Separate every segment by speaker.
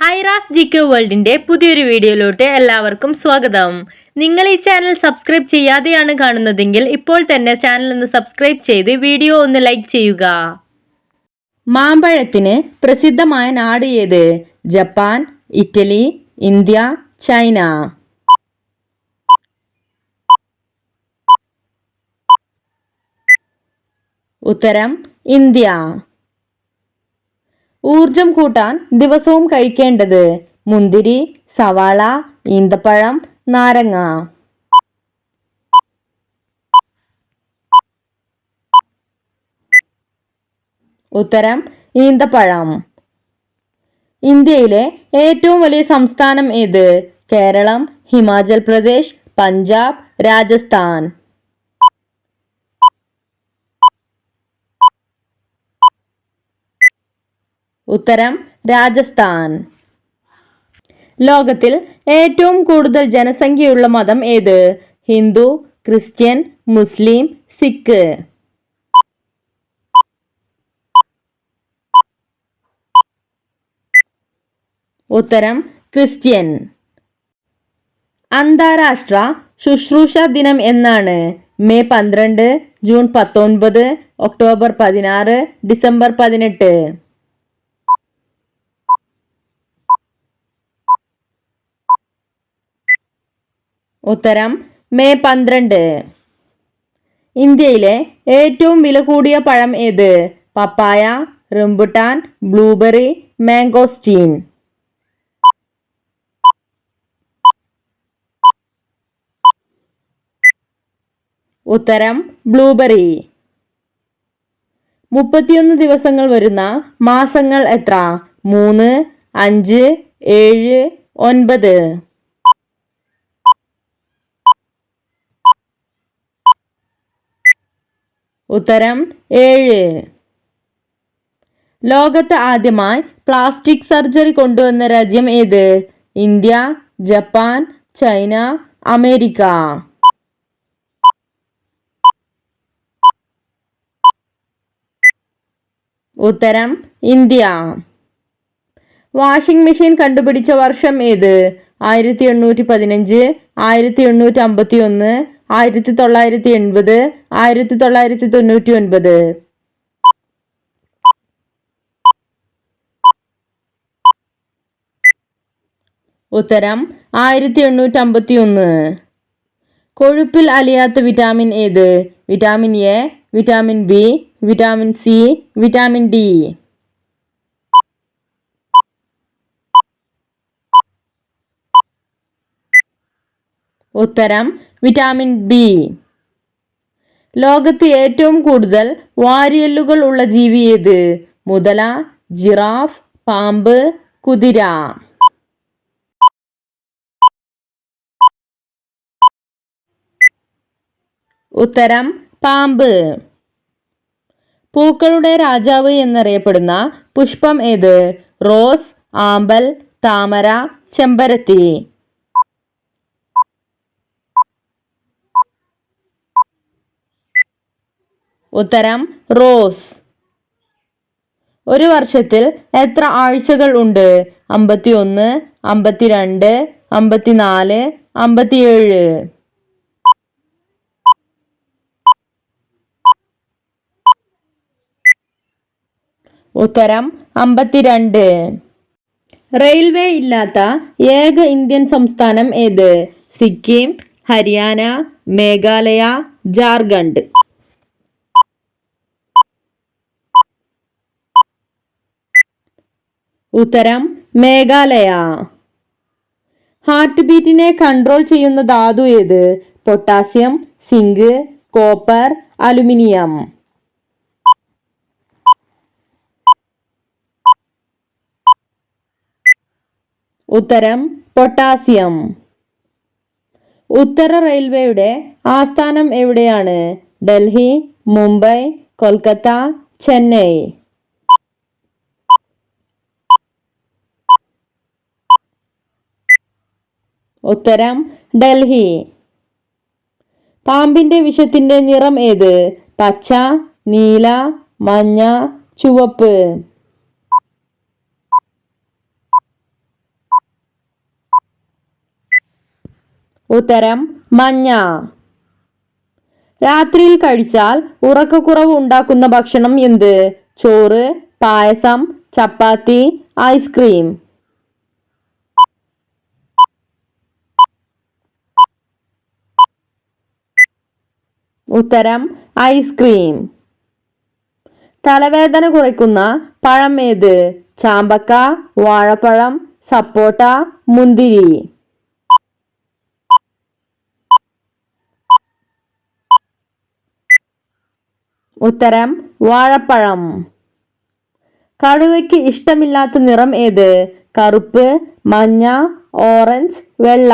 Speaker 1: Aira's G K വേൾഡിന്റെ പുതിയൊരു വീഡിയോയിലോട്ട് എല്ലാവർക്കും സ്വാഗതം. നിങ്ങൾ ഈ ചാനൽ സബ്സ്ക്രൈബ് ചെയ്യാതെയാണ് കാണുന്നതെങ്കിൽ ഇപ്പോൾ തന്നെ ചാനൽ ഒന്ന് സബ്സ്ക്രൈബ് ചെയ്ത് വീഡിയോ ഒന്ന് ലൈക്ക് ചെയ്യുക. മാമ്പഴത്തിന് പ്രസിദ്ധമായ നാട് ഏത്? Japan Italy India China. ഉത്തരം ഇന്ത്യ. ഊർജം കൂട്ടാൻ ദിവസവും കഴിക്കേണ്ടത് മുന്തിരി സവാള ഈന്തപ്പഴം നാരങ്ങ. ഉത്തരം ഈന്തപ്പഴം. ഇന്ത്യയിലെ ഏറ്റവും വലിയ സംസ്ഥാനം ഏത്? കേരളം ഹിമാചൽ പ്രദേശ് പഞ്ചാബ് രാജസ്ഥാൻ. ഉത്തരം രാജസ്ഥാൻ. ലോകത്തിൽ ഏറ്റവും കൂടുതൽ ജനസംഖ്യയുള്ള മതം ഏത്? Hindu Christian Muslim Sikh. ഉത്തരം ക്രിസ്ത്യൻ. അന്താരാഷ്ട്ര ശുശ്രൂഷ ദിനം എന്നാണ്. മെയ് പന്ത്രണ്ട് ജൂൺ പത്തൊൻപത് ഒക്ടോബർ പതിനാറ് ഡിസംബർ പതിനെട്ട്. ഉത്തരം മെയ് പന്ത്രണ്ട്. ഇന്ത്യയിലെ ഏറ്റവും വില കൂടിയ പഴം ഏത്? പപ്പായ റംബുട്ടാൻ ബ്ലൂബെറി മാംഗോസ്റ്റീൻ ഉത്തരം ബ്ലൂബെറി. മുപ്പത്തിയൊന്ന് ദിവസങ്ങൾ വരുന്ന മാസങ്ങൾ എത്ര? മൂന്ന് അഞ്ച് ഏഴ് ഒൻപത്. ഉത്തരം ഏഴ്. ലോകത്ത് ആദ്യമായി പ്ലാസ്റ്റിക് സർജറി കൊണ്ടുവന്ന രാജ്യം ഏത്? India Japan China America. ഉത്തരം ഇന്ത്യ. വാഷിംഗ് മെഷീൻ കണ്ടുപിടിച്ച വർഷം ഏത്? ആയിരത്തി എണ്ണൂറ്റി പതിനഞ്ച് ആയിരത്തി എണ്ണൂറ്റി അമ്പത്തി ഒന്ന് ആയിരത്തി തൊള്ളായിരത്തി എൺപത് ആയിരത്തി തൊള്ളായിരത്തി തൊണ്ണൂറ്റി ഒൻപത് ഉത്തരം ആയിരത്തി എണ്ണൂറ്റി അമ്പത്തി ഒന്ന് കൊഴുപ്പിൽ അലിയാത്ത വിറ്റാമിൻ ഏത്? Vitamin A vitamin B vitamin C vitamin D. ഉത്തരം വിറ്റാമിൻ ബി. ലോകത്ത് ഏറ്റവും കൂടുതൽ വാരിയല്ലുകൾ ഉള്ള ജീവി ഏത്? മുതല ജിറാഫ് പാമ്പ് കുതിര. ഉത്തരം പാമ്പ്. പൂക്കളുടെ രാജാവ് എന്നറിയപ്പെടുന്ന പുഷ്പം ഏത്? റോസ് ആമ്പൽ താമര ചെമ്പരത്തി. ഉത്തരം റോസ്. ഒരു വർഷത്തിൽ എത്ര ആഴ്ചകൾ ഉണ്ട്? അമ്പത്തി ഒന്ന് അമ്പത്തിരണ്ട് അമ്പത്തിനാല് അമ്പത്തിയേഴ്. ഉത്തരം അമ്പത്തിരണ്ട്. റെയിൽവേ ഇല്ലാത്ത ഏക ഇന്ത്യൻ സംസ്ഥാനം ഏത്? സിക്കിം ഹരിയാന മേഘാലയ ജാർഖണ്ഡ്. ഉത്തരം മേഘാലയ. ഹാർട്ട് ബീറ്റിനെ കൺട്രോൾ ചെയ്യുന്ന ധാതു ഏത്? Potassium zinc copper aluminium. ഉത്തരം പൊട്ടാസ്യം. ഉത്തര റെയിൽവേയുടെ ആസ്ഥാനം എവിടെയാണ്? ഡൽഹി മുംബൈ കൊൽക്കത്ത ചെന്നൈ. ഉത്തരം ഡൽഹി. പാമ്പിന്റെ വിഷത്തിന്റെ നിറം ഏത്? പച്ച നീല മഞ്ഞ ചുവപ്പ്. ഉത്തരം മഞ്ഞ. രാത്രിയിൽ കഴിച്ചാൽ ഉറക്കക്കുറവ് ഉണ്ടാക്കുന്ന ഭക്ഷണം എന്ത്? ചോറ് പായസം ചപ്പാത്തി ഐസ്ക്രീം. ഉത്തരം ഐസ്ക്രീം തലവേദന കുറയ്ക്കുന്ന പഴം ഏത്? ചാമ്പക്ക വാഴപ്പഴം സപ്പോട്ട മുന്തിരി. ഉത്തരം വാഴപ്പഴം. കടുവയ്ക്ക് ഇഷ്ടമില്ലാത്ത നിറം ഏത്? കറുപ്പ് മഞ്ഞ ഓറഞ്ച് വെള്ള.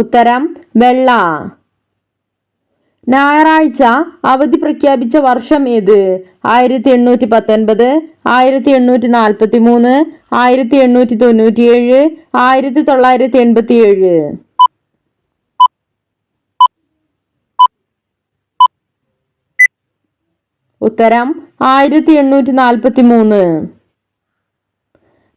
Speaker 1: ഉത്തരം വെള്ള. ഞായറാഴ്ച അവധി പ്രഖ്യാപിച്ച വർഷം ഏത്? ആയിരത്തി എണ്ണൂറ്റി പത്തൊൻപത് ആയിരത്തി എണ്ണൂറ്റി നാൽപ്പത്തി മൂന്ന് ആയിരത്തി എണ്ണൂറ്റി തൊണ്ണൂറ്റിയേഴ് ആയിരത്തി തൊള്ളായിരത്തി എൺപത്തി ഏഴ് ഉത്തരം ആയിരത്തി എണ്ണൂറ്റി നാൽപ്പത്തി മൂന്ന്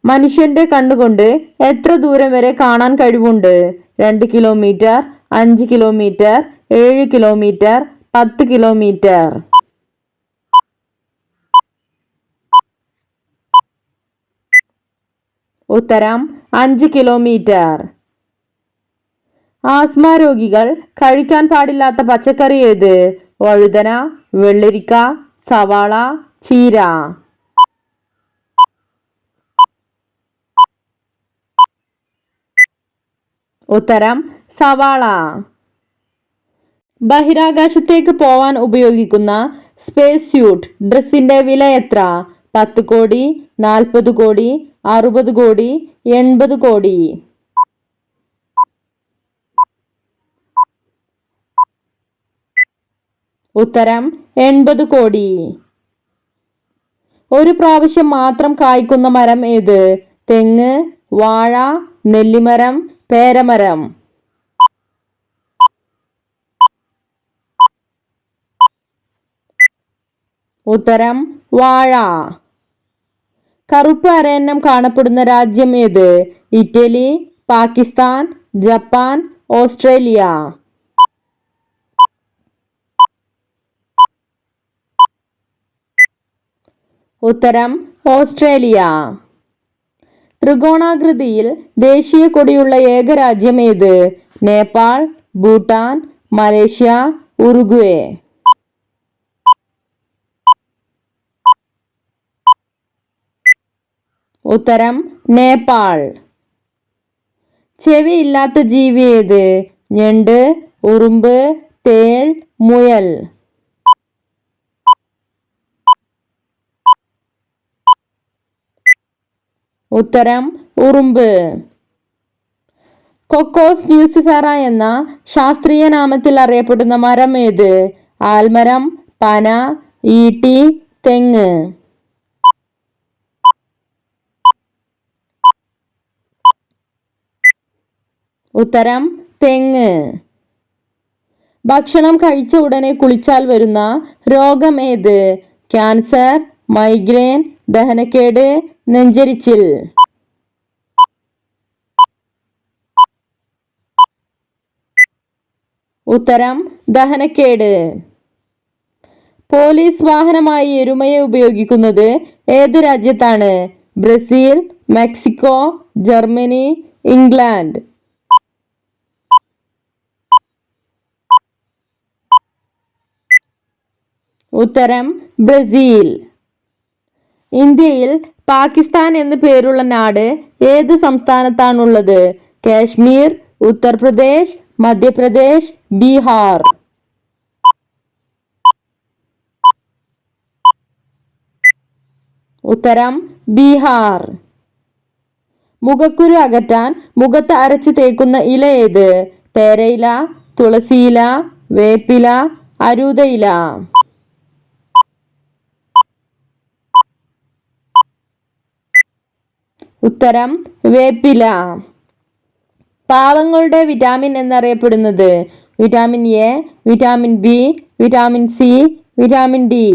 Speaker 1: മനുഷ്യന്റെ കണ്ണുകൊണ്ട് എത്ര ദൂരം വരെ കാണാൻ കഴിവുണ്ട്? രണ്ട് കിലോമീറ്റർ അഞ്ച് കിലോമീറ്റർ ഏഴ് കിലോമീറ്റർ പത്ത് കിലോമീറ്റർ ഉത്തരം അഞ്ച് കിലോമീറ്റർ ആസ്മ രോഗികൾ കഴിക്കാൻ പാടില്ലാത്ത പച്ചക്കറി ഏത്? വഴുതന വെള്ളരിക്ക സവാള ചീര. ഉത്തരം സവാള. ബഹിരാകാശത്തേക്ക് പോവാൻ ഉപയോഗിക്കുന്ന സ്പേസ് സ്യൂട്ട് ഡ്രസ്സിന്റെ വില എത്ര? പത്ത് കോടി നാൽപ്പത് കോടി അറുപത് കോടി എൺപത് കോടി. ഉത്തരം എൺപത് കോടി. ഒരു പ്രാവശ്യം മാത്രം കായ്ക്കുന്ന മരം ഏത്? തെങ്ങ് വാഴ നെല്ലിമരം പേരമരം. ഉത്തരം വാഴ. കറുപ്പ് അരയന്നം കാണപ്പെടുന്ന രാജ്യം ഏത്? Italy Pakistan Japan Australia. ഉത്തരം ഓസ്ട്രേലിയ. ത്രികോണാകൃതിയിൽ ദേശീയ കൊടിയുള്ള ഏക രാജ്യം ഏത്? Nepal Bhutan Malaysia Uruguay. ഉത്തരം നേപ്പാൾ. ചെവി ഇല്ലാത്ത ജീവി ഏത്? ഞണ്ട് ഉറുമ്പ് തേൾ മുയൽ. ഉത്തരം ഉറുമ്പ്. കൊക്കോസ് ന്യൂസിഫെറ എന്ന ശാസ്ത്രീയ നാമത്തിൽ അറിയപ്പെടുന്ന മരം ഏത്? ആൽമരം പന ഈട്ടി തെങ്ങ്. ഉത്തരം തെങ്ങ്. ഭക്ഷണം കഴിച്ച ഉടനെ കുളിച്ചാൽ വരുന്ന രോഗം ഏത്? ക്യാൻസർ മൈഗ്രെയിൻ ദഹനക്കേട് നെഞ്ചരിച്ചിൽ. ഉത്തരം ദഹനക്കേട്. പോലീസ് വാഹനമായി എരുമയെ ഉപയോഗിക്കുന്നത് ഏത് രാജ്യത്താണ്? Brazil Mexico Germany England. ഉത്തരം ബ്രസീൽ. ഇന്ത്യയിൽ പാകിസ്ഥാൻ എന്ന് പേരുള്ള നാട് ഏത് സംസ്ഥാനത്താണുള്ളത്? കാശ്മീർ ഉത്തർപ്രദേശ് മധ്യപ്രദേശ് ബീഹാർ. ഉത്തരം ബീഹാർ. മുഖക്കുരു അകറ്റാൻ മുഖത്ത് അരച്ച് തേക്കുന്ന ഇല ഏത്? പേരയില തുളസിയില വേപ്പില അരൂതയില. ഉത്തരം വേപ്പില. പാവങ്ങളുടെ വിറ്റാമിൻ എന്നറിയപ്പെടുന്നത് vitamin A vitamin B vitamin C vitamin D.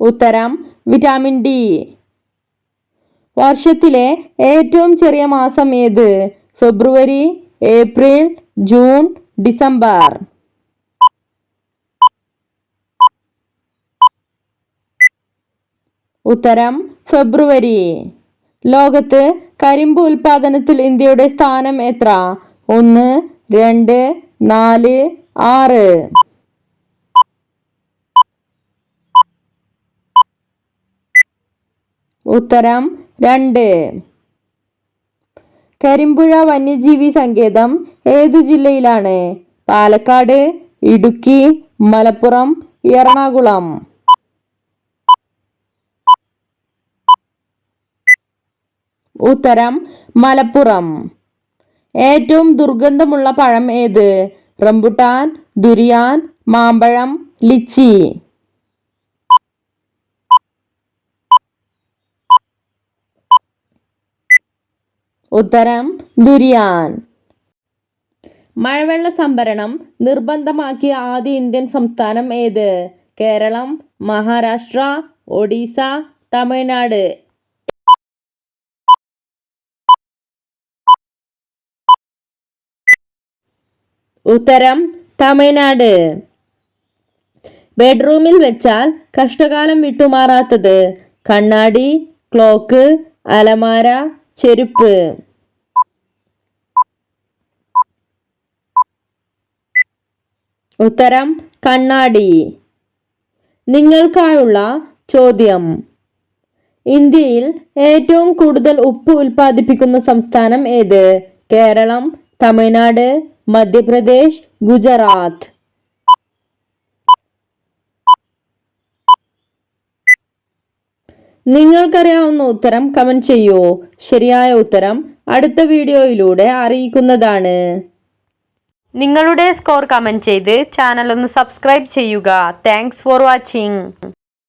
Speaker 1: ഉത്തരം വിറ്റാമിൻ ഡി. വർഷത്തിലെ ഏറ്റവും ചെറിയ മാസം ഏത്? ഫെബ്രുവരി ഏപ്രിൽ ജൂൺ ഡിസംബർ. ഉത്തരം ഫെബ്രുവരി. ലോകത്ത് കരിമ്പ് ഉൽപാദനത്തിൽ ഇന്ത്യയുടെ സ്ഥാനം എത്ര? ഒന്ന് രണ്ട് നാല് ആറ്. ഉത്തരം രണ്ട്. കരിമ്പുഴ വന്യജീവി സങ്കേതം ഏതു ജില്ലയിലാണ്? പാലക്കാട് ഇടുക്കി മലപ്പുറം എറണാകുളം. ഉത്തരം മലപ്പുറം. ഏറ്റവും ദുർഗന്ധമുള്ള പഴം ഏത്? റംബുട്ടാൻ ദുരിയാൻ മാമ്പഴം ലിച്ചി. ഉത്തരം ദുരിയാൻ. മഴവെള്ള സംഭരണം നിർബന്ധമാക്കിയ ആദ്യ ഇന്ത്യൻ സംസ്ഥാനം ഏത്? കേരളം മഹാരാഷ്ട്ര ഒഡീസ തമിഴ്നാട്. ഉത്തരം തമിഴ്നാട്. ബെഡ്റൂമിൽ വെച്ചാൽ കഷ്ടകാലം വിട്ടുമാറാത്തത് കണ്ണാടി ക്ലോക്ക് അലമാര ചെരുപ്പ്. ഉത്തരം കണ്ണാടി. നിങ്ങൾക്കായുള്ള ചോദ്യം. ഇന്ത്യയിൽ ഏറ്റവും കൂടുതൽ ഉപ്പ് ഉൽപ്പാദിപ്പിക്കുന്ന സംസ്ഥാനം ഏത്? കേരളം തമിഴ്നാട് മധ്യപ്രദേശ് ഗുജറാത്ത്. നിങ്ങൾക്കറിയാവുന്ന ഉത്തരം കമന്റ് ചെയ്യൂ. ശരിയായ ഉത്തരം അടുത്ത വീഡിയോയിലൂടെ അറിയിക്കുന്നതാണ്. നിങ്ങളുടെ സ്കോർ കമന്റ് ചെയ്ത് ചാനൽ ഒന്ന് സബ്സ്ക്രൈബ് ചെയ്യുക. Thanks for watching